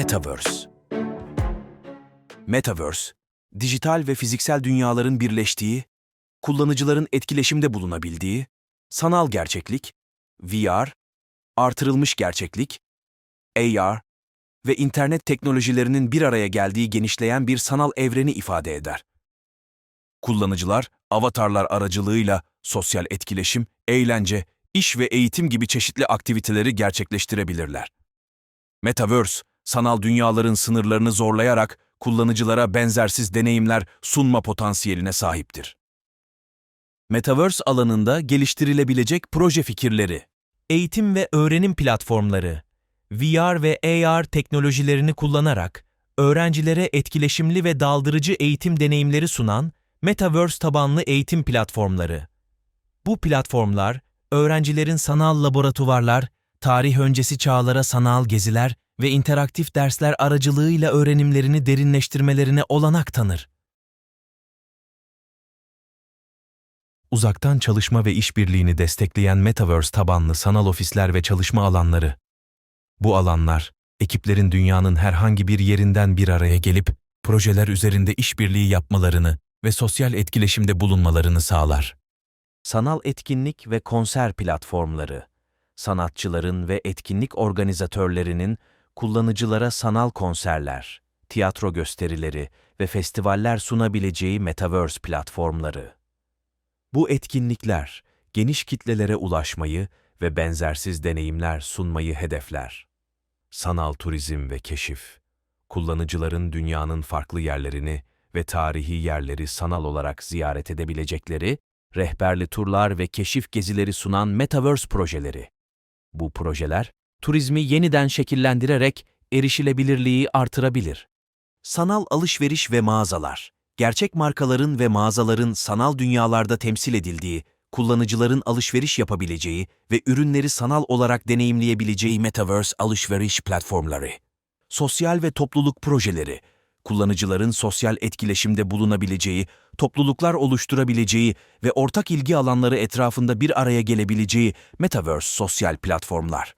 Metaverse Metaverse, dijital ve fiziksel dünyaların birleştiği, kullanıcıların etkileşimde bulunabildiği, sanal gerçeklik, VR, artırılmış gerçeklik, AR ve internet teknolojilerinin bir araya geldiği genişleyen bir sanal evreni ifade eder. Kullanıcılar, avatarlar aracılığıyla sosyal etkileşim, eğlence, iş ve eğitim gibi çeşitli aktiviteleri gerçekleştirebilirler. Metaverse, sanal dünyaların sınırlarını zorlayarak kullanıcılara benzersiz deneyimler sunma potansiyeline sahiptir. Metaverse alanında geliştirilebilecek proje fikirleri, eğitim ve öğrenim platformları, VR ve AR teknolojilerini kullanarak öğrencilere etkileşimli ve daldırıcı eğitim deneyimleri sunan Metaverse tabanlı eğitim platformları. Bu platformlar, öğrencilerin sanal laboratuvarlar, tarih öncesi çağlara sanal geziler ve interaktif dersler aracılığıyla öğrenimlerini derinleştirmelerine olanak tanır. Uzaktan çalışma ve işbirliğini destekleyen Metaverse tabanlı sanal ofisler ve çalışma alanları. Bu alanlar, ekiplerin dünyanın herhangi bir yerinden bir araya gelip projeler üzerinde işbirliği yapmalarını ve sosyal etkileşimde bulunmalarını sağlar. Sanal etkinlik ve konser platformları, sanatçıların ve etkinlik organizatörlerinin kullanıcılara sanal konserler, tiyatro gösterileri ve festivaller sunabileceği Metaverse platformları. Bu etkinlikler, geniş kitlelere ulaşmayı ve benzersiz deneyimler sunmayı hedefler. Sanal turizm ve keşif, kullanıcıların dünyanın farklı yerlerini ve tarihi yerleri sanal olarak ziyaret edebilecekleri, rehberli turlar ve keşif gezileri sunan Metaverse projeleri. Bu projeler, turizmi yeniden şekillendirerek erişilebilirliği artırabilir. Sanal alışveriş ve mağazalar, gerçek markaların ve mağazaların sanal dünyalarda temsil edildiği, kullanıcıların alışveriş yapabileceği ve ürünleri sanal olarak deneyimleyebileceği Metaverse alışveriş platformları. Sosyal ve topluluk projeleri, kullanıcıların sosyal etkileşimde bulunabileceği, topluluklar oluşturabileceği ve ortak ilgi alanları etrafında bir araya gelebileceği Metaverse sosyal platformlar.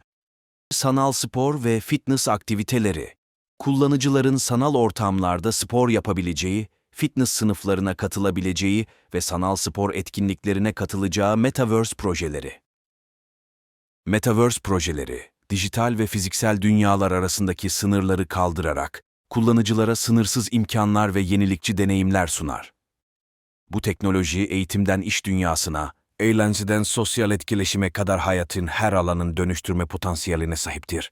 Sanal spor ve fitness aktiviteleri, kullanıcıların sanal ortamlarda spor yapabileceği, fitness sınıflarına katılabileceği ve sanal spor etkinliklerine katılacağı Metaverse projeleri. Metaverse projeleri, dijital ve fiziksel dünyalar arasındaki sınırları kaldırarak, kullanıcılara sınırsız imkanlar ve yenilikçi deneyimler sunar. Bu teknoloji eğitimden iş dünyasına, eğlenceden sosyal etkileşime kadar hayatın her alanın dönüştürme potansiyeline sahiptir.